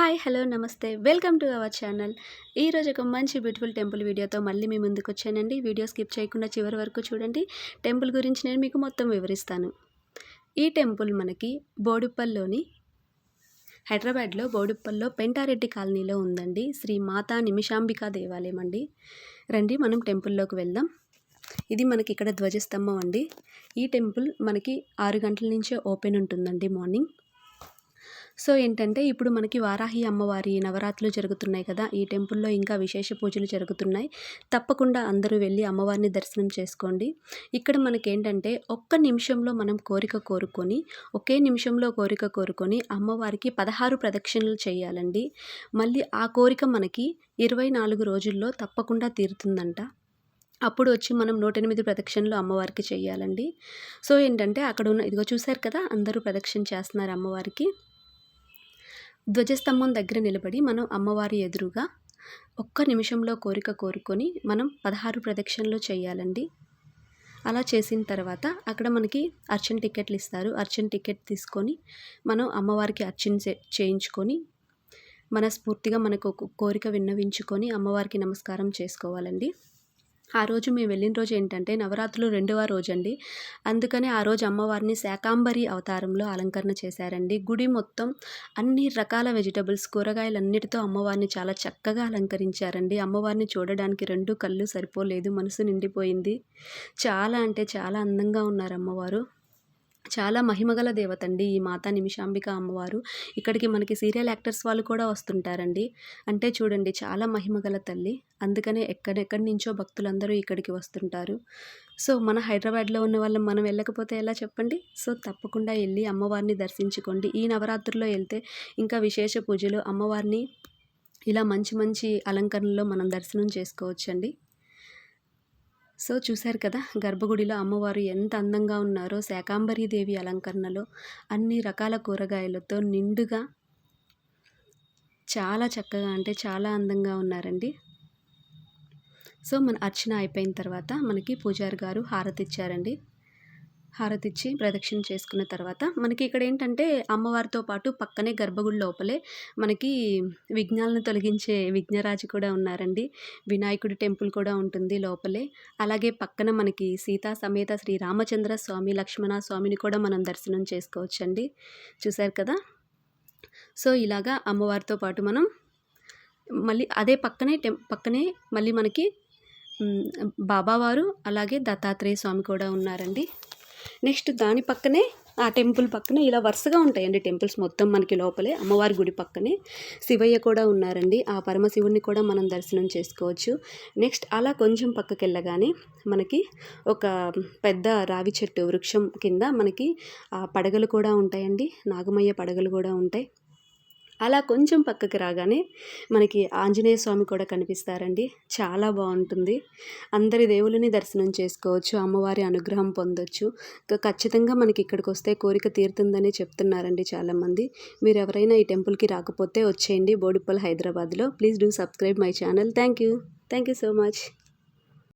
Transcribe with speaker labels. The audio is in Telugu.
Speaker 1: హాయ్ హలో నమస్తే. Welcome to our channel. ఈరోజు ఒక మంచి బ్యూటిఫుల్ టెంపుల్ వీడియోతో మళ్ళీ మీ ముందుకు వచ్చానండి. వీడియో స్కిప్ చేయకుండా చివరి వరకు చూడండి. టెంపుల్ గురించి నేను మీకు మొత్తం వివరిస్తాను. ఈ టెంపుల్ మనకి బోడుప్పల్లోని హైదరాబాద్లో బోడుప్పల్లో పెంటారెడ్డి కాలనీలో ఉందండి. శ్రీ మాతా నిమిషాంబికా దేవాలయం అండి. రండి మనం టెంపుల్లోకి వెళ్దాం. ఇది మనకి ఇక్కడ ధ్వజస్తంభం అండి. ఈ టెంపుల్ మనకి ఆరు గంటల నుంచే ఓపెన్ ఉంటుందండి మార్నింగ్. సో ఏంటంటే ఇప్పుడు మనకి వారాహి అమ్మవారి నవరాత్రులు జరుగుతున్నాయి కదా ఈ టెంపుల్లో ఇంకా విశేష పూజలు జరుగుతున్నాయి. తప్పకుండా అందరూ వెళ్ళి అమ్మవారిని దర్శనం చేసుకోండి. ఇక్కడ మనకేంటంటే ఒక్క నిమిషంలో మనం కోరిక కోరుకొని ఒకే నిమిషంలో కోరిక కోరుకొని అమ్మవారికి పదహారు ప్రదక్షిణలు చేయాలండి. మళ్ళీ ఆ కోరిక మనకి ఇరవై నాలుగు రోజుల్లో తప్పకుండా తీరుతుందంట. అప్పుడు వచ్చి మనం నూట ఎనిమిది ప్రదక్షిణలు అమ్మవారికి చేయాలండి. సో ఏంటంటే అక్కడ ఉన్న ఇదిగో చూశారు కదా అందరూ ప్రదక్షిణ చేస్తున్నారు అమ్మవారికి. ధ్వజస్తంభం దగ్గర నిలబడి మనం అమ్మవారి ఎదురుగా ఒక్క నిమిషంలో కోరిక కోరుకొని మనం పదహారు ప్రదక్షిణలు చేయాలండి. అలా చేసిన తర్వాత అక్కడ మనకి అర్చన్ టికెట్లు ఇస్తారు. అర్చన్ టికెట్ తీసుకొని మనం అమ్మవారికి అర్చన చేయించుకొని మనస్ఫూర్తిగా మనకు కోరిక విన్నవించుకొని అమ్మవారికి నమస్కారం చేసుకోవాలండి. ఆ రోజు మేము వెళ్ళిన రోజు ఏంటంటే నవరాత్రులు రెండవ రోజు అండి అందుకని ఆ రోజు అమ్మవారిని శాకాంబరి అవతారంలో అలంకరణ చేశారండి. గుడి మొత్తం అన్ని రకాల వెజిటబుల్స్ కూరగాయలన్నిటితో అమ్మవారిని చాలా చక్కగా అలంకరించారండి. అమ్మవారిని చూడడానికి రెండు కళ్ళు సరిపోలేదు మనసు నిండిపోయింది. చాలా అంటే చాలా అందంగా ఉన్నారు అమ్మవారు చాలా మహిమగల దేవత అండి ఈ మాత నిమిషాంబిక అమ్మవారు. ఇక్కడికి మనకి సీరియల్ యాక్టర్స్ వాళ్ళు కూడా వస్తుంటారండి. అంటే చూడండి చాలా మహిమగల తల్లి. అందుకనే ఎక్కడెక్కడి నుంచో భక్తులందరూ ఇక్కడికి వస్తుంటారు. సో మన హైదరాబాద్లో ఉన్న వాళ్ళం మనం వెళ్ళకపోతే ఎలా చెప్పండి? సో తప్పకుండా వెళ్ళి అమ్మవారిని దర్శించుకోండి. ఈ నవరాత్రుల్లో వెళ్తే ఇంకా విశేష పూజలు అమ్మవారిని ఇలా మంచి మంచి అలంకరణలో మనం దర్శనం చేసుకోవచ్చండి. సో చూశారు కదా గర్భగుడిలో అమ్మవారు ఎంత అందంగా ఉన్నారో దేవి అలంకరణలో అన్ని రకాల కూరగాయలతో నిండుగా చాలా చక్కగా అంటే చాలా అందంగా ఉన్నారండి. సో మన అర్చన అయిపోయిన తర్వాత మనకి పూజారి గారు హారతి ఇచ్చారండి. హారతిచ్చి ప్రదక్షిణ చేసుకున్న తర్వాత మనకి ఇక్కడ ఏంటంటే అమ్మవారితో పాటు పక్కనే గర్భగుడి లోపలే మనకి విఘ్నాలను తొలగించే విఘ్నరాజు కూడా ఉన్నారండి. వినాయకుడి టెంపుల్ కూడా ఉంటుంది లోపలే. అలాగే పక్కన మనకి సీతా సమేత శ్రీ రామచంద్ర స్వామి లక్ష్మణ స్వామిని కూడా మనం దర్శనం చేసుకోవచ్చండి. చూశారు కదా? సో ఇలాగా అమ్మవారితో పాటు మనం మళ్ళీ అదే పక్కనే టెం పక్కనే మళ్ళీ మనకి బాబావారు అలాగే దత్తాత్రేయ స్వామి కూడా ఉన్నారండి. నెక్స్ట్ దాని పక్కనే ఆ టెంపుల్ పక్కనే ఇలా వరుసగా ఉంటాయండి టెంపుల్స్ మొత్తం మనకి లోపలే. అమ్మవారి గుడి పక్కనే శివయ్య కూడా ఉన్నారండి. ఆ పరమశివుడిని కూడా మనం దర్శనం చేసుకోవచ్చు. నెక్స్ట్ అలా కొంచెం పక్కకి వెళ్ళగానే మనకి ఒక పెద్ద రావి చెట్టు వృక్షం కింద మనకి ఆ పడగలు కూడా ఉంటాయండి. నాగమయ్య పడగలు కూడా ఉంటాయి. అలా కొంచెం పక్కకి రాగానే మనకి ఆంజనేయ స్వామి కూడా కనిపిస్తారండి. చాలా బాగుంటుంది. అందరి దేవులని దర్శనం చేసుకోవచ్చు అమ్మవారి అనుగ్రహం పొందొచ్చు. ఖచ్చితంగా మనకి ఇక్కడికి వస్తే కోరిక తీరుతుందని చెప్తున్నారండి చాలామంది. మీరు ఎవరైనా ఈ టెంపుల్కి రాకపోతే వచ్చేయండి బోడిపల్ హైదరాబాద్లో. Please do subscribe my channel. Thank you thank you so much.